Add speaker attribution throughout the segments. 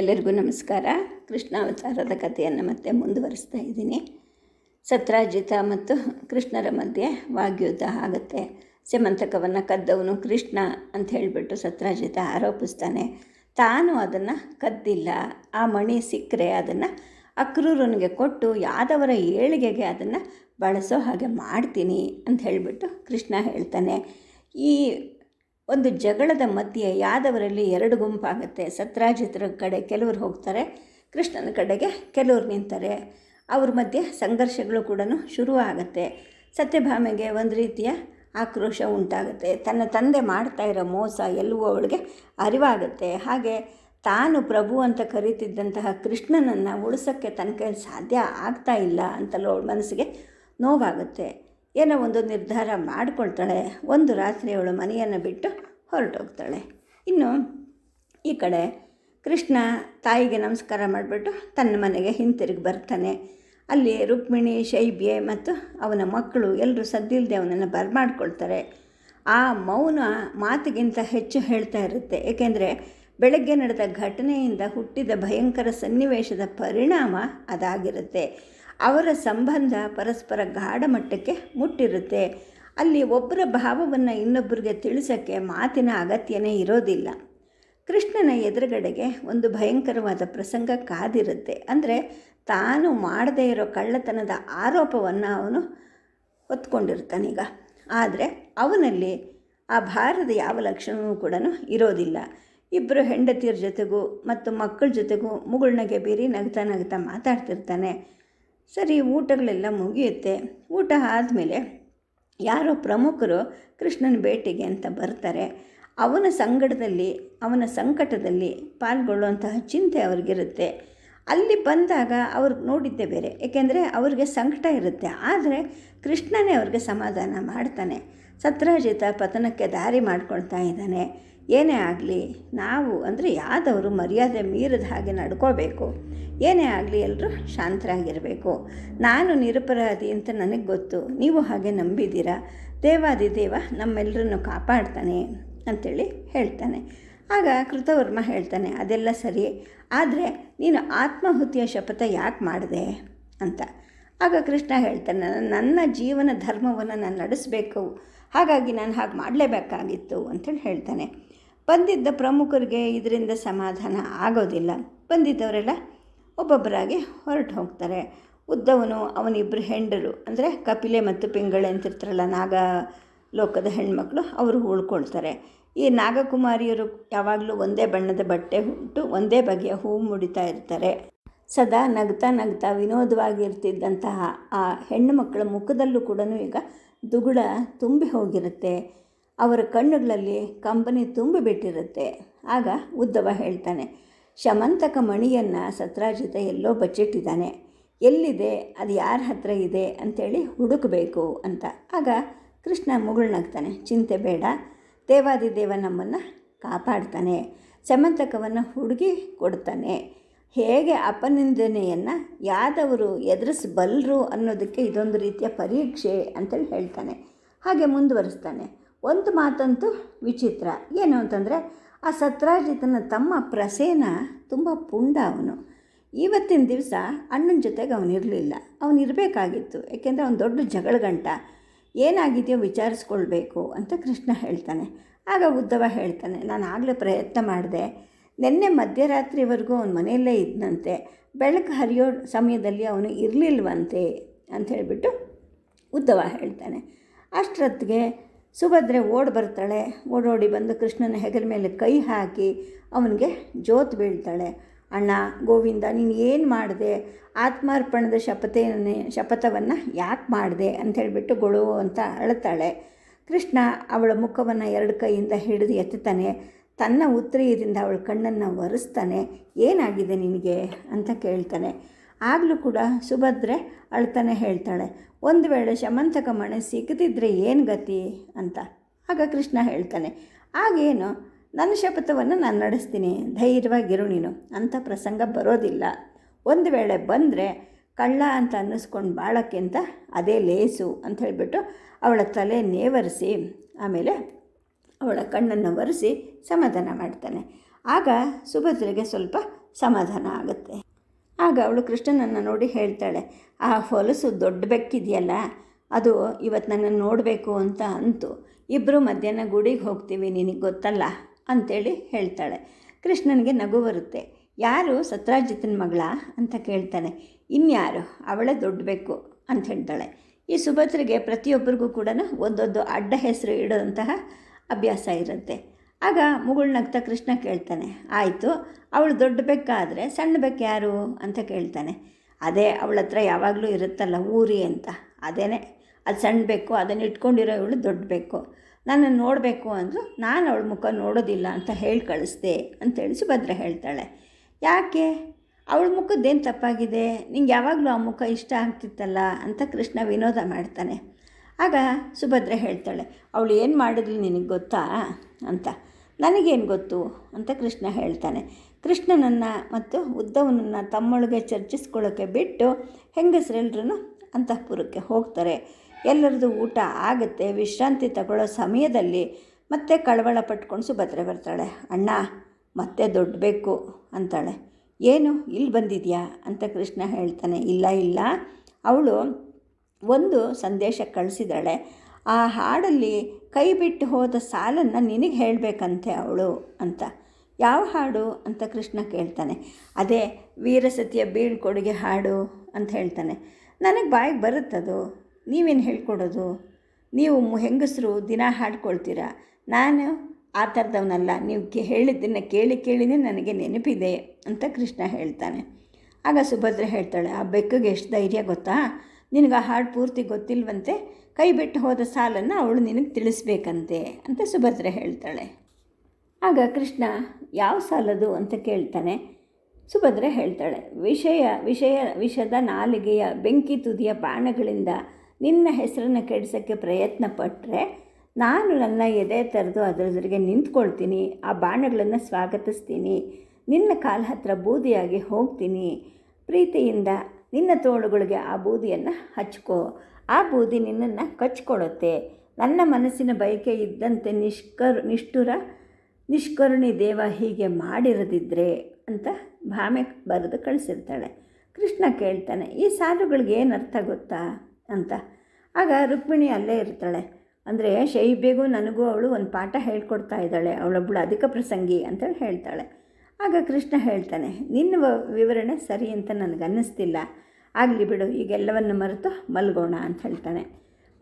Speaker 1: ಎಲ್ಲರಿಗೂ ನಮಸ್ಕಾರ. ಕೃಷ್ಣಾವತಾರದ ಕಥೆಯನ್ನು ಮತ್ತೆ ಮುಂದುವರಿಸ್ತಾ ಇದ್ದೀನಿ. ಸತ್ರಾಜಿತ ಮತ್ತು ಕೃಷ್ಣರ ಮಧ್ಯೆ ವಾಗ್ಯುದ್ಧ ಆಗುತ್ತೆ. ಸೀಮಂತಕವನ್ನು ಕದ್ದವನು ಕೃಷ್ಣ ಅಂತ ಹೇಳಿಬಿಟ್ಟು ಸತ್ರಾಜಿತ ಆರೋಪಿಸ್ತಾನೆ. ತಾನು ಅದನ್ನು ಕದ್ದಿಲ್ಲ. ಆ ಮಣಿ ಸಿಕ್ಕರೆ ಅದನ್ನು ಅಕ್ರೂರನಿಗೆ ಕೊಟ್ಟು ಯಾದವರ ಏಳಿಗೆಗೆ ಅದನ್ನು ಬಳಸೋ ಹಾಗೆ ಮಾಡ್ತೀನಿ ಅಂತ ಹೇಳಿಬಿಟ್ಟು ಕೃಷ್ಣ ಹೇಳ್ತಾನೆ. ಈ ಒಂದು ಜಗಳದ ಮಧ್ಯೆ ಯಾದವರಲ್ಲಿ ಎರಡು ಗುಂಪಾಗುತ್ತೆ. ಸತ್ರಾಜಿತ್ರ ಕಡೆ ಕೆಲವರು ಹೋಗ್ತಾರೆ, ಕೃಷ್ಣನ ಕಡೆಗೆ ಕೆಲವರು ನಿಂತಾರೆ. ಅವ್ರ ಮಧ್ಯೆ ಸಂಘರ್ಷಗಳು ಕೂಡ ಶುರು ಆಗುತ್ತೆ ಸತ್ಯಭಾಮೆಗೆ ಒಂದು ರೀತಿಯ ಆಕ್ರೋಶ ಉಂಟಾಗುತ್ತೆ. ತನ್ನ ತಂದೆ ಮಾಡ್ತಾ ಇರೋ ಮೋಸ ಎಲ್ಲವೂ ಅವಳಿಗೆ ಅರಿವಾಗುತ್ತೆ. ಹಾಗೆ ತಾನು ಪ್ರಭು ಅಂತ ಕರೀತಿದ್ದಂತಹ ಕೃಷ್ಣನನ್ನು ಉಳಿಸೋಕ್ಕೆ ಕೈಯಲ್ಲಿ ಸಾಧ್ಯ ಆಗ್ತಾ ಇಲ್ಲ ಅಂತಲೂ ಅವಳ ಮನಸ್ಸಿಗೆ ನೋವಾಗುತ್ತೆ. ಏನೋ ಒಂದು ನಿರ್ಧಾರ ಮಾಡಿಕೊಳ್ತಾಳೆ. ಒಂದು ರಾತ್ರಿ ಅವಳು ಮನೆಯನ್ನು ಬಿಟ್ಟು ಹೊರಟೋಗ್ತಾಳೆ. ಇನ್ನು ಈ ಕಡೆ ಕೃಷ್ಣ ತಾಯಿಗೆ ನಮಸ್ಕಾರ ಮಾಡಿಬಿಟ್ಟು ತನ್ನ ಮನೆಗೆ ಹಿಂತಿರುಗಿ ಬರ್ತಾನೆ. ಅಲ್ಲಿ ರುಕ್ಮಿಣಿ, ಶೈಬ್ಯೆ ಮತ್ತು ಅವನ ಮಕ್ಕಳು ಎಲ್ಲರೂ ಸದ್ದಿಲ್ಲದೆ ಅವನನ್ನು ಬರಮಾಡ್ಕೊಳ್ತಾರೆ. ಆ ಮೌನ ಮಾತಿಗಿಂತ ಹೆಚ್ಚು ಹೇಳ್ತಾ ಇರುತ್ತೆ. ಏಕೆಂದರೆ ಬೆಳಗ್ಗೆ ನಡೆದ ಘಟನೆಯಿಂದ ಹುಟ್ಟಿದ ಭಯಂಕರ ಸನ್ನಿವೇಶದ ಪರಿಣಾಮ ಅದಾಗಿರುತ್ತೆ. ಅವರ ಸಂಬಂಧ ಪರಸ್ಪರ ಗಾಢ ಮಟ್ಟಕ್ಕೆ ಮುಟ್ಟಿರುತ್ತೆ. ಅಲ್ಲಿ ಒಬ್ಬರ ಭಾವವನ್ನು ಇನ್ನೊಬ್ಬರಿಗೆ ತಿಳಿಸೋಕ್ಕೆ ಮಾತಿನ ಅಗತ್ಯನೇ ಇರೋದಿಲ್ಲ. ಕೃಷ್ಣನ ಎದುರುಗಡೆಗೆ ಒಂದು ಭಯಂಕರವಾದ ಪ್ರಸಂಗ ಕಾದಿರುತ್ತೆ. ಅಂದರೆ ತಾನು ಮಾಡದೇ ಇರೋ ಕಳ್ಳತನದ ಆರೋಪವನ್ನು ಅವನು ಹೊತ್ಕೊಂಡಿರ್ತಾನೀಗ ಆದರೆ ಅವನಲ್ಲಿ ಆ ಭಾರದ ಯಾವ ಲಕ್ಷಣವೂ ಕೂಡ ಇರೋದಿಲ್ಲ. ಇಬ್ಬರು ಹೆಂಡತಿಯರ ಜೊತೆಗೂ ಮತ್ತು ಮಕ್ಕಳ ಜೊತೆಗೂ ಮುಗುಳ್ನಗೆ ಬೀರಿ ನಗ್ತಾ ನಗ್ತಾ ಮಾತಾಡ್ತಿರ್ತಾನೆ. ಸರಿ, ಊಟಗಳೆಲ್ಲ ಮುಗಿಯುತ್ತೆ. ಊಟ ಆದಮೇಲೆ ಯಾರೋ ಪ್ರಮುಖರು ಕೃಷ್ಣನ ಭೇಟಿಗೆ ಅಂತ ಬರ್ತಾರೆ. ಅವನ ಸಂಗಡದಲ್ಲಿ, ಅವನ ಸಂಕಟದಲ್ಲಿ ಪಾಲ್ಗೊಳ್ಳುವಂತಹ ಚಿಂತೆ ಅವ್ರಿಗಿರುತ್ತೆ. ಅಲ್ಲಿ ಬಂದಾಗ ಅವ್ರು ನೋಡಿದ್ದೆ ಬೇರೆ. ಏಕೆಂದರೆ ಅವ್ರಿಗೆ ಸಂಕಟ ಇರುತ್ತೆ. ಆದರೆ ಕೃಷ್ಣನೇ ಅವ್ರಿಗೆ ಸಮಾಧಾನ ಮಾಡ್ತಾನೆ. ಸತ್ರಾಜಿತ ಪತನಕ್ಕೆ ದಾರಿ ಮಾಡ್ಕೊಳ್ತಾ ಇದ್ದಾನೆ. ಏನೇ ಆಗಲಿ, ನಾವು ಅಂದರೆ ಯಾವ್ದವರು ಮರ್ಯಾದೆ ಮೀರಿದ ಹಾಗೆ ನಡ್ಕೋಬೇಕು. ಏನೇ ಆಗಲಿ ಎಲ್ಲರೂ ಶಾಂತರಾಗಿರಬೇಕು. ನಾನು ನಿರಪರಾಧಿ ಅಂತ ನನಗೆ ಗೊತ್ತು. ನೀವು ಹಾಗೆ ನಂಬಿದ್ದೀರಾ ದೇವಾದಿದೇವ ನಮ್ಮೆಲ್ಲರನ್ನು ಕಾಪಾಡ್ತಾನೆ ಅಂಥೇಳಿ ಹೇಳ್ತಾನೆ. ಆಗ ಕೃತವರ್ಮ ಹೇಳ್ತಾನೆ, ಅದೆಲ್ಲ ಸರಿ, ಆದರೆ ನೀನು ಆತ್ಮಾಹುತಿಯ ಶಪಥ ಯಾಕೆ ಮಾಡಿದೆ ಅಂತ. ಆಗ ಕೃಷ್ಣ ಹೇಳ್ತಾನೆ, ನನ್ನ ಜೀವನ ಧರ್ಮವನ್ನು ನಾನು ನಡೆಸಬೇಕು. ಹಾಗಾಗಿ ನಾನು ಹಾಗೆ ಮಾಡಲೇಬೇಕಾಗಿತ್ತು ಅಂತೇಳಿ ಹೇಳ್ತಾನೆ. ಬಂದಿದ್ದ ಪ್ರಮುಖರಿಗೆ ಇದರಿಂದ ಸಮಾಧಾನ ಆಗೋದಿಲ್ಲ. ಬಂದಿದ್ದವರೆಲ್ಲ ಒಬ್ಬೊಬ್ಬರಾಗಿ ಹೊರಟು ಹೋಗ್ತಾರೆ. ಉದ್ದವನು ಅವನಿಬ್ಬರು ಹೆಂಡರು, ಅಂದರೆ ಕಪಿಲೆ ಮತ್ತು ಪಿಂಗಳೆ ಅಂತಿರ್ತಾರಲ್ಲ ನಾಗ ಲೋಕದ ಹೆಣ್ಮಕ್ಳು, ಅವರು ಉಳ್ಕೊಳ್ತಾರೆ. ಈ ನಾಗಕುಮಾರಿಯರು ಯಾವಾಗಲೂ ಒಂದೇ ಬಣ್ಣದ ಬಟ್ಟೆ ಉಟ್ಟು ಒಂದೇ ಬಗೆಯ ಹೂವು ಮುಡಿತಾ ಇರ್ತಾರೆ. ಸದಾ ನಗ್ತಾ ನಗ್ತಾ ವಿನೋದವಾಗಿರ್ತಿದ್ದಂತಹ ಆ ಹೆಣ್ಣು ಮಕ್ಕಳ ಮುಖದಲ್ಲೂ ಕೂಡ ಈಗ ದುಗುಳ ತುಂಬಿ ಹೋಗಿರುತ್ತೆ. ಅವರ ಕಣ್ಣುಗಳಲ್ಲಿ ಕಂಬನಿ ತುಂಬಿಬಿಟ್ಟಿರುತ್ತೆ. ಆಗ ಉದ್ದವ ಹೇಳ್ತಾನೆ, ಶಮಂತಕ ಮಣಿಯನ್ನು ಸತ್ರಾಜಿತ ಎಲ್ಲೋ ಬಚ್ಚಿಟ್ಟಿದ್ದಾನೆ. ಎಲ್ಲಿದೆ? ಅದು ಯಾರ ಹತ್ರ ಇದೆ? ಅಂಥೇಳಿ ಹುಡುಕಬೇಕು ಅಂತ. ಆಗ ಕೃಷ್ಣ ಮುಗುಳ್ನಾಗ್ತಾನೆ, ಚಿಂತೆ ಬೇಡ. ದೇವಾದಿದೇವ ನಮ್ಮನ್ನು ಕಾಪಾಡ್ತಾನೆ. ಸಮಂತಕವನ್ನು ಹುಡುಗಿ ಕೊಡ್ತಾನೆ. ಹೇಗೆ ಅಪನಿಂದನೆಯನ್ನು ಯಾದವರು ಎದುರಿಸಬಲ್ಲರು ಅನ್ನೋದಕ್ಕೆ ಇದೊಂದು ರೀತಿಯ ಪರೀಕ್ಷೆ ಅಂತೇಳಿ ಹೇಳ್ತಾನೆ. ಹಾಗೆ ಮುಂದುವರಿಸ್ತಾನೆ. ಒಂದು ಮಾತಂತೂ ವಿಚಿತ್ರ. ಏನು ಅಂತಂದರೆ, ಆ ಸತ್ರಾಜಿತನ ತಮ್ಮ ಪ್ರಸೇನ ತುಂಬ ಪುಂಡ ಅವನು. ಇವತ್ತಿನ ದಿವಸ ಅಣ್ಣನ ಜೊತೆಗೆ ಅವನಿರಲಿಲ್ಲ ಅವನಿರಬೇಕಾಗಿತ್ತು ಏಕೆಂದರೆ ಅವನು ದೊಡ್ಡ ಜಗಳ ಗಂಟ ಏನಾಗಿದೆಯೋ ವಿಚಾರಿಸ್ಕೊಳ್ಬೇಕು ಅಂತ ಕೃಷ್ಣ ಹೇಳ್ತಾನೆ. ಆಗ ಉದ್ದವ ಹೇಳ್ತಾನೆ, ನಾನು ಆಗಲೇ ಪ್ರಯತ್ನ ಮಾಡಿದೆ. ನಿನ್ನೆ ಮಧ್ಯರಾತ್ರಿವರೆಗೂ ಅವನ ಮನೆಯಲ್ಲೇ ಇದ್ದಂತೆ ಬೆಳಕು ಹರಿಯೋ ಸಮಯದಲ್ಲಿ ಅವನು ಇರಲಿಲ್ವಂತೆ ಅಂತ ಹೇಳಿಬಿಟ್ಟು ಉದ್ದವ ಹೇಳ್ತಾನೆ. ಅಷ್ಟೊತ್ತಿಗೆ ಸುಭದ್ರೆ ಓಡಿ ಬರ್ತಾಳೆ. ಓಡೋಡಿ ಬಂದು ಕೃಷ್ಣನ ಹೆಗಲ ಮೇಲೆ ಕೈ ಹಾಕಿ ಅವನಿಗೆ ಜೋತು ಬೀಳ್ತಾಳೆ. ಅಣ್ಣ, ಗೋವಿಂದ, ನೀನು ಏನು ಮಾಡಿದೆ? ಆತ್ಮಾರ್ಪಣದ ಶಪಥೆಯನ್ನೇ ಶಪಥವನ್ನು ಯಾಕೆ ಮಾಡಿದೆ? ಅಂತ ಹೇಳಿಬಿಟ್ಟು ಗೊಳು ಅಂತ ಅಳ್ತಾಳೆ. ಕೃಷ್ಣ ಅವಳ ಮುಖವನ್ನು ಎರಡು ಕೈಯಿಂದ ಹಿಡಿದು ಎತ್ತುತ್ತಾನೆ. ತನ್ನ ಉತ್ತರಿಯದಿಂದ ಅವಳ ಕಣ್ಣನ್ನು ಒರೆಸ್ತಾನೆ. ಏನಾಗಿದೆ ನಿನಗೆ? ಅಂತ ಕೇಳ್ತಾನೆ. ಆಗಲೂ ಕೂಡ ಸುಭದ್ರೆ ಅಳ್ತಾನೆ ಹೇಳ್ತಾಳೆ. ಒಂದು ವೇಳೆ ಶಮಂತಕ ಮಣೆ ಸಿಗದಿದ್ದರೆ ಏನು ಗತಿ ಅಂತ. ಆಗ ಕೃಷ್ಣ ಹೇಳ್ತಾನೆ ಆಗೇನು ನನ್ನ ಶಪಥವನ್ನು ನಾನು ನಡೆಸ್ತೀನಿ. ಧೈರ್ಯವಾಗಿರು ನೀನು. ಅಂಥ ಪ್ರಸಂಗ ಬರೋದಿಲ್ಲ. ಒಂದು ವೇಳೆ ಬಂದರೆ ಕಳ್ಳ ಅಂತ ಅನ್ನಿಸ್ಕೊಂಡು ಅಂತ ಅದೇ ಲೇಸು ಅಂತ ಹೇಳಿಬಿಟ್ಟು ಅವಳ ತಲೆ ನೇವರಿಸಿ ಆಮೇಲೆ ಅವಳ ಕಣ್ಣನ್ನು ಒರೆಸಿ ಸಮಾಧಾನ ಮಾಡ್ತಾನೆ. ಆಗ ಸುಭದ್ರೆಗೆ ಸ್ವಲ್ಪ ಸಮಾಧಾನ ಆಗುತ್ತೆ. ಆಗ ಅವಳು ಕೃಷ್ಣನನ್ನು ನೋಡಿ ಹೇಳ್ತಾಳೆ, ಆ ಹೊಲಸು ದೊಡ್ಡ ಬೆಕ್ಕಿದೆಯಲ್ಲ, ಅದು ಇವತ್ತು ನನ್ನನ್ನು ನೋಡಬೇಕು ಅಂತ ಅಂತು. ಇಬ್ಬರು ಮಧ್ಯಾಹ್ನ ಗುಡಿಗೆ ಹೋಗ್ತೀವಿ, ನಿನಗೆ ಗೊತ್ತಲ್ಲ? ಅಂಥೇಳಿ ಹೇಳ್ತಾಳೆ. ಕೃಷ್ಣನಿಗೆ ನಗು ಬರುತ್ತೆ. ಯಾರು ಸತ್ರಾಜಿತನ ಮಗಳ? ಅಂತ ಕೇಳ್ತಾನೆ ಇನ್ಯಾರು? ಅವಳೇ ದೊಡ್ಡ ಬೇಕು ಅಂತ ಹೇಳ್ತಾಳೆ. ಈ ಸುಭದ್ರಿಗೆ ಪ್ರತಿಯೊಬ್ಬರಿಗೂ ಕೂಡ ಒಂದೊಂದು ಅಡ್ಡ ಹೆಸರು ಇಡೋಂತಹ ಅಭ್ಯಾಸ ಇರುತ್ತೆ. ಆಗ ಮುಗುಳ್ನಗ್ತಾ ಕೃಷ್ಣ ಕೇಳ್ತಾನೆ, ಆಯಿತು, ಅವಳು ದೊಡ್ಡ ಬೆಕ್ಕಾದರೆ ಸಣ್ಣ ಬೆಕ್ಕ ಯಾರು? ಅಂತ ಕೇಳ್ತಾನೆ. ಅದೇ, ಅವಳ ಹತ್ರ ಯಾವಾಗಲೂ ಇರುತ್ತಲ್ಲ ಊರಿ ಅಂತ. ಅದೇನೆ, ಅದು ಸಣ್ಣ ಬೆಕ್ಕು, ಅದನ್ನು ಇಟ್ಕೊಂಡಿರೋ ಇವಳು ದೊಡ್ಡ ಬೆಕ್ಕು. ನನ್ನನ್ನು ನೋಡಬೇಕು ಅಂದರು ನಾನು ಅವಳ ಮುಖ ನೋಡೋದಿಲ್ಲ ಅಂತ ಹೇಳಿ ಕಳಿಸ್ದೆ ಅಂತೇಳಿ ಸುಭದ್ರ ಹೇಳ್ತಾಳೆ. ಯಾಕೆ? ಅವಳ ಮುಖದ್ದೇನು ತಪ್ಪಾಗಿದೆ? ನಿಂಗೆ ಯಾವಾಗಲೂ ಆ ಮುಖ ಇಷ್ಟ ಆಗ್ತಿತ್ತಲ್ಲ? ಅಂತ ಕೃಷ್ಣ ವಿನೋದ ಮಾಡ್ತಾನೆ. ಆಗ ಸುಭದ್ರ ಹೇಳ್ತಾಳೆ, ಅವಳು ಏನು ಮಾಡಿದ್ಲು ನಿನಗೆ ಗೊತ್ತಾ? ಅಂತ. ನನಗೇನು ಗೊತ್ತು? ಅಂತ ಕೃಷ್ಣ ಹೇಳ್ತಾನೆ. ಕೃಷ್ಣನನ್ನು ಮತ್ತು ಉದ್ದವನನ್ನು ತಮ್ಮೊಳಗೆ ಚರ್ಚಿಸ್ಕೊಳ್ಳೋಕ್ಕೆ ಬಿಟ್ಟು ಹೆಂಗಸರೆಲ್ಲರೂ ಅಂತಃಪುರಕ್ಕೆ ಹೋಗ್ತಾರೆ. ಎಲ್ಲರದು ಊಟ ಆಗುತ್ತೆ, ವಿಶ್ರಾಂತಿ ತಗೊಳ್ಳೋ ಸಮಯದಲ್ಲಿ ಮತ್ತೆ ಕಳವಳ ಪಟ್ಕೊಂಡು ಸುಭದ್ರೆ ಬರ್ತಾಳೆ. ಅಣ್ಣ, ಮತ್ತೆ ದೊಡ್ಡ ಬೇಕು, ಅಂತಾಳೆ. ಏನು? ಇಲ್ಲಿ ಬಂದಿದೆಯಾ? ಅಂತ ಕೃಷ್ಣ ಹೇಳ್ತಾನೆ. ಇಲ್ಲ ಇಲ್ಲ. ಅವಳು ಒಂದು ಸಂದೇಶ ಕಳಿಸಿದಾಳೆ ಆ ಹಾಡಲ್ಲಿ ಕೈ ಬಿಟ್ಟು ಹೋದ ಸಾಲನ್ನು ನಿನಗೆ ಹೇಳಬೇಕಂತೆ ಅವಳು ಅಂತ. ಯಾವ ಹಾಡು ಅಂತ ಕೃಷ್ಣ ಕೇಳ್ತಾನೆ. ಅದೇ ವೀರಸತಿಯ ಬೀಳ್ಕೊಡುಗೆ ಹಾಡು ಅಂತ ಹೇಳ್ತಾನೆ. ನನಗೆ ಬಾಯಿಗೆ ಬರುತ್ತದು. ನೀವೇನು ಹೇಳ್ಕೊಡೋದು? ನೀವು ಹೆಂಗಸರು ದಿನ ಹಾಡ್ಕೊಳ್ತೀರಾ? ನಾನು ಆ ಥರದವನಲ್ಲ. ನೀವು ಹೇಳಿದ್ದನ್ನು ಕೇಳಿ ಕೇಳಿನೇ ನನಗೆ ನೆನಪಿದೆ ಅಂತ ಕೃಷ್ಣ ಹೇಳ್ತಾನೆ. ಆಗ ಸುಭದ್ರೆ ಹೇಳ್ತಾಳೆ, ಆ ಬೆಕ್ಕಗೆ ಎಷ್ಟು ಧೈರ್ಯ ಗೊತ್ತಾ? ನಿನಗೆ ಆ ಹಾಡು ಪೂರ್ತಿ ಗೊತ್ತಿಲ್ವಂತೆ. ಕೈ ಬಿಟ್ಟು ಹೋದ ಸಾಲನ್ನು ಅವಳು ನಿನಗೆ ತಿಳಿಸ್ಬೇಕಂತೆ ಅಂತ ಸುಭದ್ರೆ ಹೇಳ್ತಾಳೆ. ಆಗ ಕೃಷ್ಣ, ಯಾವ ಸಾಲದು? ಅಂತ ಕೇಳ್ತಾನೆ. ಸುಭದ್ರೆ ಹೇಳ್ತಾಳೆ, ವಿಷಯ ವಿಷಯ, ವಿಷದ ನಾಲಿಗೆಯ ಬೆಂಕಿ ತುದಿಯ ಬಾಣಗಳಿಂದ ನಿನ್ನ ಹೆಸರನ್ನು ಕೆಡಿಸೋಕ್ಕೆ ಪ್ರಯತ್ನ ಪಟ್ಟರೆ ನಾನು ನನ್ನ ಎದೆ ತೆರೆದು ಅದರದ್ರಿಗೆ ನಿಂತ್ಕೊಳ್ತೀನಿ, ಆ ಬಾಣಗಳನ್ನು ಸ್ವಾಗತಿಸ್ತೀನಿ, ನಿನ್ನ ಕಾಲ ಹತ್ರ ಬೂದಿಯಾಗಿ ಹೋಗ್ತೀನಿ, ಪ್ರೀತಿಯಿಂದ ನಿನ್ನ ತೋಳುಗಳಿಗೆ ಆ ಬೂದಿಯನ್ನು ಹಚ್ಕೋ ಆ ಬೂದಿ ನಿನ್ನನ್ನು ಕಚ್ಕೊಳುತ್ತೆ. ನನ್ನ ಮನಸ್ಸಿನ ಬಯಕೆ ಇದ್ದಂತೆ ನಿಷ್ಕರ್, ನಿಷ್ಠುರ, ನಿಷ್ಕರುಣಿ ದೇವ ಹೀಗೆ ಮಾಡಿರದಿದ್ದರೆ ಅಂತ ಭಾಮೆ ಬರೆದು ಕಳಿಸಿರ್ತಾಳೆ. ಕೃಷ್ಣ ಕೇಳ್ತಾನೆ, ಈ ಸಾಲುಗಳಿಗೆ ಏನು ಅರ್ಥ ಗೊತ್ತಾ ಅಂತ. ಆಗ ರುಕ್ಮಿಣಿ ಅಲ್ಲೇ ಇರ್ತಾಳೆ. ಅಂದರೆ ಶೈಬೆಗೂ ನನಗೂ ಅವಳು ಒಂದು ಪಾಠ ಹೇಳ್ಕೊಡ್ತಾ ಇದ್ದಾಳೆ ಅವಳೊಬ್ಬಳು ಅಧಿಕ ಪ್ರಸಂಗಿ ಅಂತೇಳಿ ಹೇಳ್ತಾಳೆ. ಆಗ ಕೃಷ್ಣ ಹೇಳ್ತಾನೆ, ನಿನ್ನ ವಿವರಣೆ ಸರಿ ಅಂತ ನನಗನ್ನಿಸ್ತಿಲ್ಲ. ಆಗಲಿ ಬಿಡು, ಈಗೆಲ್ಲವನ್ನು ಮರೆತು ಮಲ್ಗೋಣ ಅಂತ ಹೇಳ್ತಾನೆ.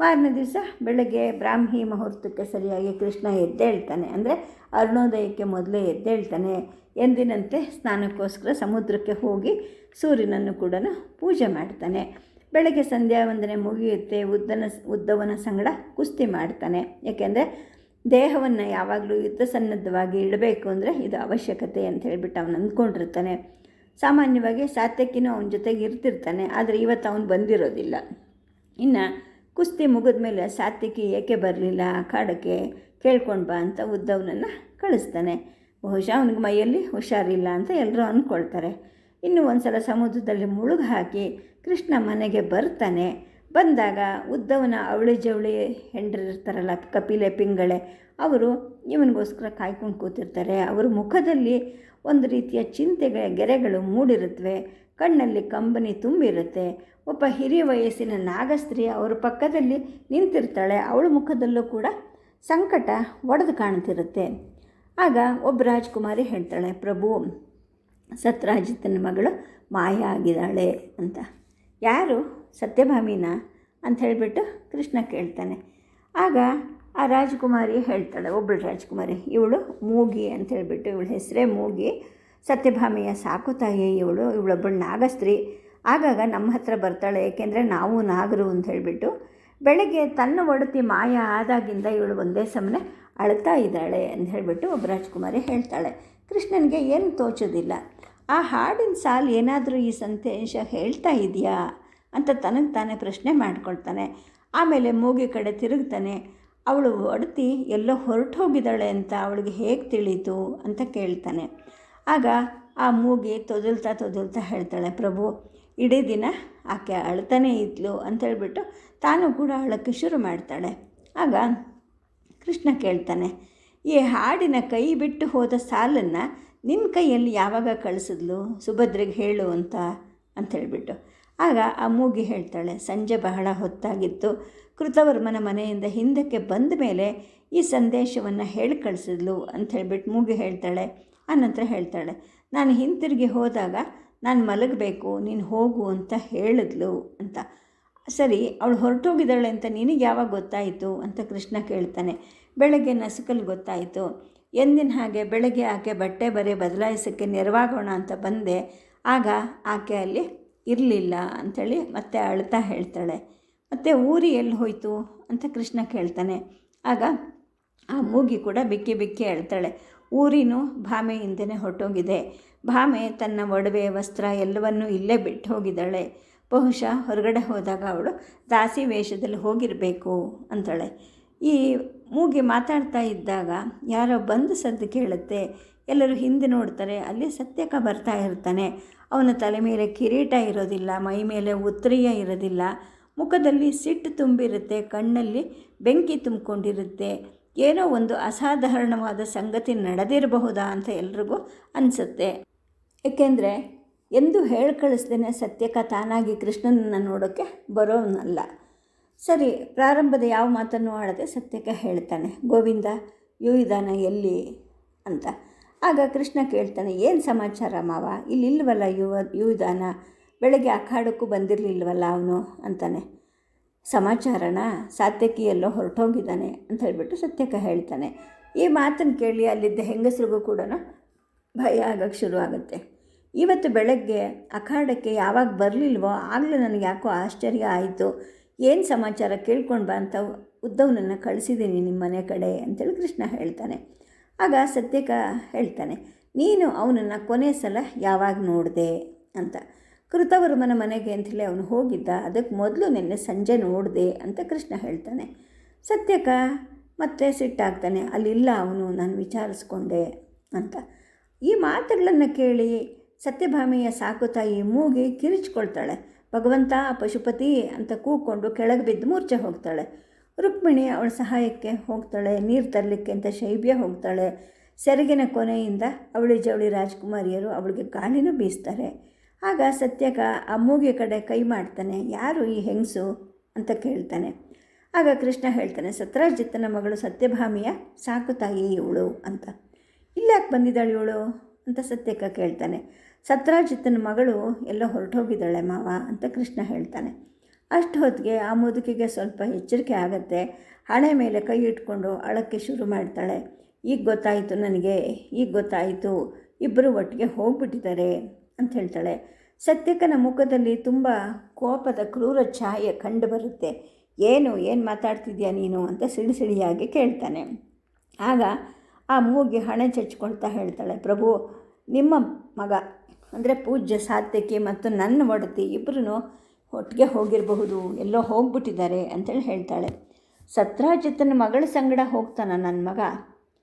Speaker 1: ಮಾರನೇ ದಿವಸ ಬೆಳಗ್ಗೆ ಬ್ರಾಹ್ಮಿ ಮುಹೂರ್ತಕ್ಕೆ ಸರಿಯಾಗಿ ಕೃಷ್ಣ ಎದ್ದೇಳ್ತಾನೆ. ಅಂದರೆ ಅರುಣೋದಯಕ್ಕೆ ಮೊದಲೇ ಎದ್ದೇಳ್ತಾನೆ. ಎಂದಿನಂತೆ ಸ್ನಾನಕ್ಕೋಸ್ಕರ ಸಮುದ್ರಕ್ಕೆ ಹೋಗಿ ಸೂರ್ಯನನ್ನು ಕೂಡ ಪೂಜೆ ಮಾಡ್ತಾನೆ. ಬೆಳಗ್ಗೆ ಸಂಧ್ಯಾ ವಂದನೆ ಮುಗಿಯುತ್ತೆ, ಉದ್ದನ ಉದ್ದವನ ಸಂಗಡ ಕುಸ್ತಿ ಮಾಡ್ತಾನೆ. ಯಾಕೆಂದರೆ ದೇಹವನ್ನು ಯಾವಾಗಲೂ ಯುದ್ಧ ಸನ್ನದ್ಧವಾಗಿ ಇಡಬೇಕು ಅಂದರೆ ಇದು ಅವಶ್ಯಕತೆ ಅಂತ ಹೇಳಿಬಿಟ್ಟು ಅವನು ಅಂದ್ಕೊಂಡಿರ್ತಾನೆ. ಸಾಮಾನ್ಯವಾಗಿ ಸಾತ್ಯಕಿನೂ ಅವನ ಜೊತೆಗೆ ಇರ್ತಿರ್ತಾನೆ, ಆದರೆ ಇವತ್ತು ಅವನು ಬಂದಿರೋದಿಲ್ಲ. ಇನ್ನು ಕುಸ್ತಿ ಮುಗಿದ ಮೇಲೆ ಸಾತ್ವಿಕಿ ಏಕೆ ಬರಲಿಲ್ಲ ಕಾಡಕ್ಕೆ ಕೇಳ್ಕೊಂಡು ಬಾ ಅಂತ ಉದ್ದವನನ್ನು ಕಳಿಸ್ತಾನೆ. ಬಹುಶಃ ಅವನಿಗೆ ಮೈಯಲ್ಲಿ ಹುಷಾರಿಲ್ಲ ಅಂತ ಎಲ್ಲರೂ ಅಂದ್ಕೊಳ್ತಾರೆ ಇನ್ನು ಒಂದು ಸಲ ಸಮುದ್ರದಲ್ಲಿ ಮುಳುಗು ಹಾಕಿ ಕೃಷ್ಣ ಮನೆಗೆ ಬರ್ತಾನೆ. ಬಂದಾಗ ಉದ್ದವನ ಅವಳಿ ಜವಳಿ ಹೆಂಡ್ರಿರ್ತಾರಲ್ಲ, ಕಪಿಲೆ ಪಿಂಗಳೆ, ಅವರು ಇವನಿಗೋಸ್ಕರ ಕಾಯ್ಕೊಂಡು ಕೂತಿರ್ತಾರೆ. ಅವ್ರ ಮುಖದಲ್ಲಿ ಒಂದು ರೀತಿಯ ಚಿಂತೆಗಳ ಗೆರೆಗಳು ಮೂಡಿರುತ್ತವೆ ಕಣ್ಣಲ್ಲಿ ಕಂಬನಿ ತುಂಬಿರುತ್ತೆ. ಒಬ್ಬ ಹಿರಿಯ ವಯಸ್ಸಿನ ನಾಗಸ್ತ್ರೀ ಅವ್ರ ಪಕ್ಕದಲ್ಲಿ ನಿಂತಿರ್ತಾಳೆ, ಅವಳ ಮುಖದಲ್ಲೂ ಕೂಡ ಸಂಕಟ ಒಡೆದು ಕಾಣ್ತಿರುತ್ತೆ. ಆಗ ಒಬ್ಬ ರಾಜ್ಕುಮಾರಿ ಹೇಳ್ತಾಳೆ, ಪ್ರಭು, ಸತ್ರಾಜಿತನ ಮಗಳು ಮಾಯ ಆಗಿದ್ದಾಳೆ ಅಂತ. ಯಾರು? ಸತ್ಯಭಾಮಿನ? ಅಂತ ಹೇಳಿಬಿಟ್ಟು ಕೃಷ್ಣ ಕೇಳ್ತಾನೆ. ಆಗ ಆ ರಾಜಕುಮಾರಿ ಹೇಳ್ತಾಳೆ ಒಬ್ಬಳು ರಾಜಕುಮಾರಿ, ಇವಳು ಮೂಗಿ ಅಂತ ಹೇಳಿಬಿಟ್ಟು ಇವಳ ಹೆಸರೇ ಮೂಗಿ. ಸತ್ಯಭಾಮಿಯ ಸಾಕು ತಾಯಿ ಇವಳು, ಇವಳೊಬ್ಬಳು ನಾಗಸ್ತ್ರಿ. ಆಗಾಗ ನಮ್ಮ ಹತ್ರ ಬರ್ತಾಳೆ, ಏಕೆಂದರೆ ನಾವು ನಾಗರು ಅಂತ ಹೇಳಿಬಿಟ್ಟು ಬೆಳಗ್ಗೆ ತನ್ನ ಒಡತಿ ಮಾಯ ಆದಾಗಿಂದ ಇವಳು ಒಂದೇ ಸಮನೆ ಅಳ್ತಾ ಇದ್ದಾಳೆ ಅಂತ ಹೇಳಿಬಿಟ್ಟು ಒಬ್ಬ ರಾಜಕುಮಾರಿ ಹೇಳ್ತಾಳೆ, ಕೃಷ್ಣನಿಗೆ ಏನು ತೋಚೋದಿಲ್ಲ? ಆ ಹಾಡಿನ ಸಾಲು ಏನಾದರೂ ಈ ಸಂತೇಶ ಹೇಳ್ತಾ ಇದೆಯಾ? ಅಂತ ತನಗೆ ತಾನೇ ಪ್ರಶ್ನೆ ಮಾಡ್ಕೊಳ್ತಾನೆ. ಆಮೇಲೆ ಮೂಗಿ ಕಡೆ ತಿರುಗ್ತಾನೆ ಅವಳು ಒಡತಿ ಎಲ್ಲೋ ಹೊರಟು ಹೋಗಿದ್ದಾಳೆ ಅಂತ ಅವಳಿಗೆ ಹೇಗೆ ತಿಳಿತು ಅಂತ ಕೇಳ್ತಾನೆ. ಆಗ ಆ ಮೂಗಿ ತೊದಲ್ತಾ ತೊದಲ್ತಾ ಹೇಳ್ತಾಳೆ, ಪ್ರಭು, ಇಡೀ ದಿನ ಆಕೆ ಅಳ್ತಾನೆ ಇದ್ಲು ಅಂತೇಳ್ಬಿಟ್ಟು ತಾನು ಕೂಡ ಅಳಕ್ಕೆ ಶುರು ಮಾಡ್ತಾಳೆ. ಆಗ ಕೃಷ್ಣ ಕೇಳ್ತಾನೆ, ಈ ಹಾಡಿನ ಕೈ ಬಿಟ್ಟು ಹೋದ ಸಾಲನ್ನು ನಿನ್ನ ಕೈಯಲ್ಲಿ ಯಾವಾಗ ಕಳಿಸಿದ್ಲು? ಸುಭದ್ರೆಗೆ ಹೇಳು ಅಂತ ಹೇಳಿಬಿಟ್ಟು. ಆಗ ಆ ಮೂಗಿ ಹೇಳ್ತಾಳೆ, ಸಂಜೆ ಬಹಳ ಹೊತ್ತಾಗಿತ್ತು. ಕೃತವರ್ಮನ ಮನೆಯಿಂದ ಹಿಂದಕ್ಕೆ ಬಂದ ಮೇಲೆ ಈ ಸಂದೇಶವನ್ನು ಹೇಳಿ ಕಳಿಸಿದ್ಲು ಅಂತ ಹೇಳಿಬಿಟ್ಟು ಮೂಗಿ ಹೇಳ್ತಾಳೆ ಆನಂತರ ಹೇಳ್ತಾಳೆ, ನಾನು ಹಿಂತಿರುಗಿ ಹೋದಾಗ ನಾನು ಮಲಗಬೇಕು, ನೀನು ಹೋಗು ಅಂತ ಹೇಳಿದ್ಲು ಅಂತ. ಸರಿ, ಅವಳು ಹೊರಟೋಗಿದ್ದಾಳೆ ಅಂತ ನಿನಗೆ ಯಾವಾಗ ಗೊತ್ತಾಯಿತು ಅಂತ ಕೃಷ್ಣ ಕೇಳ್ತಾನೆ. ಬೆಳಗ್ಗೆ ನಸುಕಲ್ಲಿ ಗೊತ್ತಾಯಿತು. ಎಂದಿನ ಹಾಗೆ ಬೆಳಗ್ಗೆ ಆಕೆ ಬಟ್ಟೆ ಬರೆ ಬದಲಾಯಿಸೋಕ್ಕೆ ನೆರವಾಗೋಣ ಅಂತ ಬಂದೆ, ಆಗ ಆಕೆ ಅಲ್ಲಿ ಇರಲಿಲ್ಲ ಅಂಥೇಳಿ ಮತ್ತೆ ಅಳ್ತಾ ಹೇಳ್ತಾಳೆ. ಮತ್ತು ಊರಿ ಎಲ್ಲಿ ಹೋಯಿತು ಅಂತ ಕೃಷ್ಣ ಕೇಳ್ತಾನೆ. ಆಗ ಆ ಮೂಗಿ ಕೂಡ ಬಿಕ್ಕಿ ಬಿಕ್ಕಿ ಹೇಳ್ತಾಳೆ, ಊರಿನೂ ಭಾಮೆ ಹಿಂದೆನೇ ಹೊರಟೋಗಿದೆ. ಭಾಮೆ ತನ್ನ ಒಡವೆ ವಸ್ತ್ರ ಎಲ್ಲವನ್ನೂ ಇಲ್ಲೇ ಬಿಟ್ಟು ಹೋಗಿದ್ದಾಳೆ. ಬಹುಶಃ ಹೊರಗಡೆ ಹೋದಾಗ ಅವಳು ದಾಸಿ ವೇಷದಲ್ಲಿ ಹೋಗಿರಬೇಕು, ಅಂತಾಳೆ. ಈ ಮೂಗಿ ಮಾತಾಡ್ತಾ ಇದ್ದಾಗ ಯಾರೋ ಬಂದು ಸದ್ದು ಕೇಳುತ್ತೆ. ಎಲ್ಲರೂ ಹಿಂದೆ ನೋಡ್ತಾರೆ, ಅಲ್ಲಿ ಸತ್ಯಕ ಬರ್ತಾ ಇರ್ತಾನೆ. ಅವನ ತಲೆ ಮೇಲೆ ಕಿರೀಟ ಇರೋದಿಲ್ಲ, ಮೈ ಮೇಲೆ ಉತ್ತರೀಯ ಇರೋದಿಲ್ಲ. ಮುಖದಲ್ಲಿ ಸಿಟ್ಟು ತುಂಬಿರುತ್ತೆ, ಕಣ್ಣಲ್ಲಿ ಬೆಂಕಿ ತುಂಬಿಕೊಂಡಿರುತ್ತೆ. ಏನೋ ಒಂದು ಅಸಾಧಾರಣವಾದ ಸಂಗತಿ ನಡೆದಿರಬಹುದಾ ಅಂತ ಎಲ್ರಿಗೂ ಅನಿಸುತ್ತೆ. ಏಕೆಂದರೆ ಎಂದು ಹೇಳಿ ಕಳಿಸ್ದೇನೆ ಸತ್ಯಕ ತಾನಾಗಿ ಕೃಷ್ಣನನ್ನು ನೋಡೋಕ್ಕೆ ಬರೋನಲ್ಲ. ಸರಿ, ಪ್ರಾರಂಭದ ಯಾವ ಮಾತನ್ನು ಆಡದೆ ಸತ್ಯಕ್ಕೆ ಹೇಳ್ತಾನೆ, ಗೋವಿಂದ ಯುವಿಧಾನ ಎಲ್ಲಿ? ಅಂತ. ಆಗ ಕೃಷ್ಣ ಕೇಳ್ತಾನೆ, ಏನು ಸಮಾಚಾರ ಮಾವ? ಇಲ್ಲಿಲ್ವಲ್ಲ ಯುವ ಯುವಿಧಾನ ಬೆಳಗ್ಗೆ ಅಖಾಡಕ್ಕೂ ಬಂದಿರಲಿಲ್ವಲ್ಲ ಅವನು ಅಂತಾನೆ. ಸಮಾಚಾರನ? ಸಾತ್ಯಕಿ ಎಲ್ಲೋ ಹೊರಟೋಗಿದ್ದಾನೆ ಅಂತ ಹೇಳಿಬಿಟ್ಟು ಸತ್ಯಕ ಹೇಳ್ತಾನೆ. ಈ ಮಾತನ್ನು ಕೇಳಿ ಅಲ್ಲಿದ್ದ ಹೆಂಗಸರಿಗೂ ಕೂಡ ಭಯ ಆಗೋಕ್ಕೆ ಶುರು ಆಗುತ್ತೆ ಇವತ್ತು ಬೆಳಗ್ಗೆ ಅಖಾಡಕ್ಕೆ ಯಾವಾಗ ಬರಲಿಲ್ವೋ ಆಗಲೂ ನನಗೆ ಯಾಕೋ ಆಶ್ಚರ್ಯ ಆಯಿತು. ಏನು ಸಮಾಚಾರ ಕೇಳ್ಕೊಂಡು ಬಾ ಅಂತ ಉದ್ದವನನ್ನು ಕಳಿಸಿದ್ದೀನಿ ನಿಮ್ಮ ಮನೆ ಕಡೆ ಅಂತೇಳಿ ಕೃಷ್ಣ ಹೇಳ್ತಾನೆ. ಆಗ ಸತ್ಯಕ ಹೇಳ್ತಾನೆ, ನೀನು ಅವನನ್ನು ಕೊನೆ ಸಲ ಯಾವಾಗ ನೋಡಿದೆ ಅಂತ. ಕೃತವರ್ಮನ ಮನೆಗೆ ಅಂತೇಳಿ ಅವನು ಹೋಗಿದ್ದ. ಅದಕ್ಕೆ ಮೊದಲು ನಿನ್ನೆ ಸಂಜೆ ನೋಡಿದೆ ಅಂತ ಕೃಷ್ಣ ಹೇಳ್ತಾನೆ. ಸತ್ಯಕ ಮತ್ತೆ ಸಿಟ್ಟಾಗ್ತಾನೆ ಅಲ್ಲಿಲ್ಲ ಅವನು, ನಾನು ವಿಚಾರಿಸ್ಕೊಂಡೆ ಅಂತ. ಈ ಮಾತುಗಳನ್ನು ಕೇಳಿ ಸತ್ಯಭಾಮಿಯ ಸಾಕು ತಾಯಿ ಮೂಗಿ ಕಿರಿಚ್ಕೊಳ್ತಾಳೆ. ಭಗವಂತ, ಪಶುಪತಿ ಅಂತ ಕೂಕೊಂಡು ಕೆಳಗೆ ಬಿದ್ದು ಮೂರ್ಛೆ ಹೋಗ್ತಾಳೆ. ರುಕ್ಮಿಣಿ ಅವಳ ಸಹಾಯಕ್ಕೆ ಹೋಗ್ತಾಳೆ. ನೀರು ತರಲಿಕ್ಕೆ ಅಂತ ಶೈಬ್ಯ ಹೋಗ್ತಾಳೆ. ಸೆರಗಿನ ಕೊನೆಯಿಂದ ಅವಳಿ ಜವಳಿ ರಾಜ್ಕುಮಾರಿಯರು ಅವಳಿಗೆ ಗಾಳಿನೂ ಬೀಸ್ತಾರೆ. ಆಗ ಸತ್ಯಕ ಆ ಕಡೆ ಕೈ ಮಾಡ್ತಾನೆ, ಯಾರು ಈ ಹೆಂಗಸು? ಅಂತ ಕೇಳ್ತಾನೆ. ಆಗ ಕೃಷ್ಣ ಹೇಳ್ತಾನೆ ಸತ್ರಾಜಿತ್ತನ ಮಗಳು ಸತ್ಯಭಾಮಿಯ ಸಾಕು ತಾಯಿ ಇವಳು ಅಂತ. ಇಲ್ಲಾಕೆ ಬಂದಿದ್ದಾಳೆ ಇವಳು? ಅಂತ ಸತ್ಯಕ ಕೇಳ್ತಾನೆ. ಸತ್ರಾಜಿತ್ತನ ಮಗಳು ಎಲ್ಲ ಹೊರಟೋಗಿದ್ದಾಳೆ ಮಾವ ಅಂತ ಕೃಷ್ಣ ಹೇಳ್ತಾನೆ. ಅಷ್ಟು ಹೊತ್ತಿಗೆ ಆ ಮುದುಕಿಗೆ ಸ್ವಲ್ಪ ಎಚ್ಚರಿಕೆ ಆಗುತ್ತೆ. ಹಣೆ ಮೇಲೆ ಕೈ ಇಟ್ಕೊಂಡು ಅಳಕ್ಕೆ ಶುರು ಮಾಡ್ತಾಳೆ. ಈಗ ಗೊತ್ತಾಯಿತು ನನಗೆ, ಈಗ ಗೊತ್ತಾಯಿತು. ಇಬ್ಬರು ಒಟ್ಟಿಗೆ ಹೋಗ್ಬಿಟ್ಟಿದ್ದಾರೆ ಅಂತ ಹೇಳ್ತಾಳೆ. ಸತ್ಯಕನ ಮುಖದಲ್ಲಿ ತುಂಬ ಕೋಪದ ಕ್ರೂರ ಛಾಯೆ ಕಂಡು ಬರುತ್ತೆ. ಏನು ಏನು ಮಾತಾಡ್ತಿದ್ಯಾ ನೀನು ಅಂತ ಸಿಡಿ ಸಿಡಿಯಾಗಿ ಕೇಳ್ತಾನೆ. ಆಗ ಆ ಮೂಗಿ ಹಣೆ ಚಚ್ಕೊಳ್ತಾ ಹೇಳ್ತಾಳೆ, ಪ್ರಭು, ನಿಮ್ಮ ಮಗ ಅಂದರೆ ಪೂಜ್ಯ ಸಾತ್ಯಕಿ ಮತ್ತು ನನ್ನ ಒಡತಿ ಇಬ್ಬರೂ ಒಟ್ಟಿಗೆ ಹೋಗಿರಬಹುದು, ಎಲ್ಲೋ ಹೋಗ್ಬಿಟ್ಟಿದ್ದಾರೆ ಅಂತೇಳಿ ಹೇಳ್ತಾಳೆ. ಸತ್ರಾಜಿತನ ಮಗಳ ಸಂಗಡ ಹೋಗ್ತಾನ ನನ್ನ ಮಗ?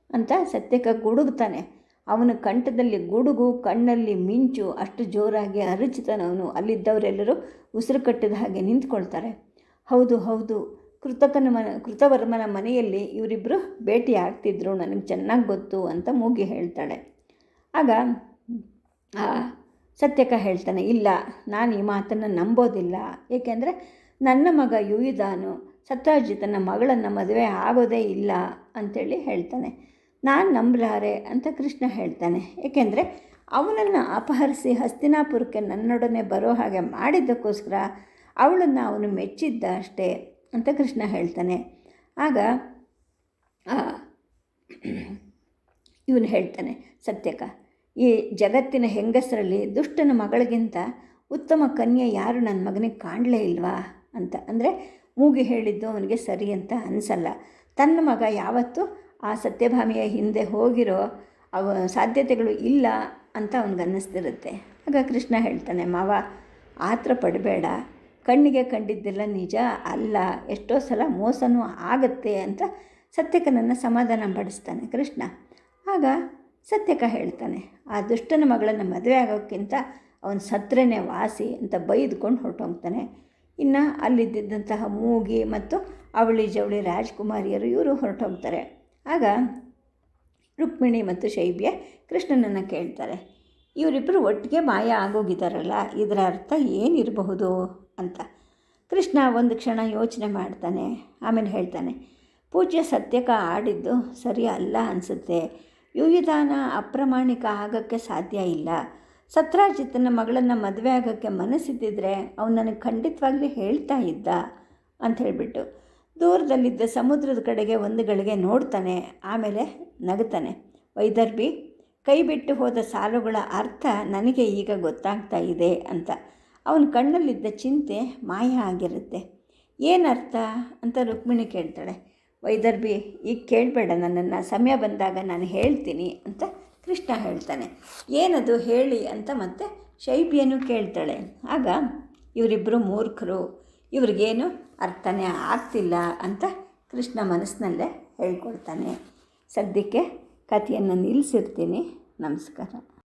Speaker 1: ಅಂತ ಸತ್ಯಕ ಗುಡುಗ್ತಾನೆ. ಅವನ ಕಂಠದಲ್ಲಿ ಗುಡುಗು, ಕಣ್ಣಲ್ಲಿ ಮಿಂಚು, ಅಷ್ಟು ಜೋರಾಗಿ ಅರಚಿತನವನು. ಅಲ್ಲಿದ್ದವರೆಲ್ಲರೂ ಉಸಿರು ಕಟ್ಟಿದ ಹಾಗೆ ನಿಂತ್ಕೊಳ್ತಾರೆ. ಹೌದು ಹೌದು. ಕೃತಕನ ಮನ, ಕೃತವರ್ಮನ ಮನೆಯಲ್ಲಿ ಇವರಿಬ್ಬರು ಭೇಟಿ ಆಗ್ತಿದ್ರು ನನಗೆ ಚೆನ್ನಾಗಿ ಗೊತ್ತು ಅಂತ ಮೂಗಿ ಹೇಳ್ತಾಳೆ. ಆಗ ಸತ್ಯಕ ಹೇಳ್ತಾನೆ, ಇಲ್ಲ, ನಾನು ಈ ಮಾತನ್ನು ನಂಬೋದಿಲ್ಲ. ಏಕೆಂದರೆ ನನ್ನ ಮಗ ಯುಯಿದಾನು ಸತ್ರಾಜಿತನ ಮಗಳನ್ನು ಮದುವೆ ಆಗೋದೇ ಇಲ್ಲ ಅಂಥೇಳಿ ಹೇಳ್ತಾನೆ. ನಾನು ನಂಬಲಾರೆ ಅಂತ ಕೃಷ್ಣ ಹೇಳ್ತಾನೆ. ಏಕೆಂದರೆ ಅವನನ್ನು ಅಪಹರಿಸಿ ಹಸ್ತಿನಾಪುರಕ್ಕೆ ನನ್ನೊಡನೆ ಬರೋ ಹಾಗೆ ಮಾಡಿದ್ದಕ್ಕೋಸ್ಕರ ಅವಳನ್ನು ಅವನು ಮೆಚ್ಚಿದ್ದ ಅಷ್ಟೇ ಅಂತ ಕೃಷ್ಣ ಹೇಳ್ತಾನೆ. ಆಗ ಇವನು ಹೇಳ್ತಾನೆ ಸತ್ಯಕ ಈ ಜಗತ್ತಿನ ಹೆಂಗಸರಲ್ಲಿ ದುಷ್ಟನ ಮಗಳಿಗಿಂತ ಉತ್ತಮ ಕನ್ಯೆ ಯಾರು? ನನ್ನ ಮಗನಿಗೆ ಕಾಣಲೇ ಇಲ್ವಾ? ಅಂತ. ಅಂದರೆ, ಮೂಗಿ ಹೇಳಿದ್ದು ಅವನಿಗೆ ಸರಿ ಅಂತ ಅನಿಸಲ್ಲ. ತನ್ನ ಮಗ ಯಾವತ್ತೂ? ಆ ಸತ್ಯಭಾಮಿಯ ಹಿಂದೆ ಹೋಗಿರೋ ಅವ ಸಾಧ್ಯತೆಗಳು ಇಲ್ಲ ಅಂತ ಅವನಿಗನ್ನಿಸ್ತಿರುತ್ತೆ ಆಗ ಕೃಷ್ಣ ಹೇಳ್ತಾನೆ, ಮಾವ, ಆತ್ರ ಪಡಬೇಡ. ಕಣ್ಣಿಗೆ ಕಂಡಿದ್ದೆಲ್ಲ ನಿಜ ಅಲ್ಲ. ಎಷ್ಟೋ ಸಲ ಮೋಸನೂ ಆಗುತ್ತೆ ಅಂತ ಸತ್ಯಕನನ್ನು ಸಮಾಧಾನ ಪಡಿಸ್ತಾನೆ ಕೃಷ್ಣ. ಆಗ ಸತ್ಯಕ ಹೇಳ್ತಾನೆ, ಆ ದುಷ್ಟನ ಮಗಳನ್ನು ಮದುವೆ ಆಗೋಕ್ಕಿಂತ ಅವನು ಸತ್ರನೇ ವಾಸಿ ಅಂತ ಬೈದ್ಕೊಂಡು ಹೊರಟೋಗ್ತಾನೆ. ಇನ್ನು ಅಲ್ಲಿದ್ದಂತಹ ಮೂಗಿ ಮತ್ತು ಅವಳಿ ಜವಳಿ ರಾಜ್ಕುಮಾರಿಯರು ಇವರು ಹೊರಟೋಗ್ತಾರೆ. ಆಗ ರುಕ್ಮಿಣಿ ಮತ್ತು ಶೈಬ್ಯ ಕೃಷ್ಣನನ್ನು ಕೇಳ್ತಾರೆ ಇವರಿಬ್ಬರು ಒಟ್ಟಿಗೆ ಮಾಯ ಆಗೋಗಿದ್ದಾರಲ್ಲ ಇದರ ಅರ್ಥ ಏನಿರಬಹುದು? ಅಂತ. ಕೃಷ್ಣ ಒಂದು ಕ್ಷಣ ಯೋಚನೆ ಮಾಡ್ತಾನೆ, ಆಮೇಲೆ ಹೇಳ್ತಾನೆ, ಪೂಜ್ಯ ಸತ್ಯಕ ಆಡಿದ್ದು ಸರಿ ಅಲ್ಲ ಅನಿಸುತ್ತೆ. ಯುವಿಧಾನ ಅಪ್ರಾಮಾಣಿಕ ಆಗೋಕ್ಕೆ ಸಾಧ್ಯ ಇಲ್ಲ. ಸತ್ರಾಜಿತನ ಮಗಳನ್ನು ಮದುವೆ ಆಗೋಕ್ಕೆ ಮನಸ್ಸಿದ್ದಿದ್ರೆ ಅವನು ನನಗೆ ಖಂಡಿತವಾಗ್ಲೂ ಹೇಳ್ತಾ ಇದ್ದ, ಅಂತ ಹೇಳಿಬಿಟ್ಟು. ದೂರದಲ್ಲಿದ್ದ ಸಮುದ್ರದ ಕಡೆಗೆ ಒಂದು ಗಳಿಗೆ ನೋಡ್ತಾನೆ, ಆಮೇಲೆ ನಗುತ್ತಾನೆ. ವೈದರ್ಭಿ, ಕೈ ಬಿಟ್ಟು ಹೋದ ಸಾಲುಗಳ ಅರ್ಥ ನನಗೆ ಈಗ ಗೊತ್ತಾಗ್ತಾ ಇದೆ ಅಂತ. ಅವನ ಕಣ್ಣಲ್ಲಿದ್ದ ಚಿಂತೆ ಮಾಯ ಆಗಿರುತ್ತೆ. ಏನರ್ಥ ಅಂತ ರುಕ್ಮಿಣಿ ಕೇಳ್ತಾಳೆ. ವೈದರ್ಭಿ, ಈಗ ಕೇಳಬೇಡ, ನನ್ನನ್ನು ಸಮಯ ಬಂದಾಗ ನಾನು ಹೇಳ್ತೀನಿ ಅಂತ ಕೃಷ್ಣ ಹೇಳ್ತಾನೆ. ಏನದು ಹೇಳಿ ಅಂತ ಮತ್ತೆ ಶೈಬಿಯನ್ನು ಕೇಳ್ತಾಳೆ. ಆಗ ಇವರಿಬ್ಬರು ಮೂರ್ಖರು ಇವ್ರಿಗೇನು ಅರ್ಥನೇ ಆಗ್ತಿಲ್ಲ ಅಂತ ಕೃಷ್ಣ ಮನಸ್ಸಿನಲ್ಲೇ ಹೇಳ್ಕೊಳ್ತಾನೆ. ಸದ್ಯಕ್ಕೆ ಕಥೆಯನ್ನು ನಿಲ್ಲಿಸಿರ್ತೀನಿ. ನಮಸ್ಕಾರ.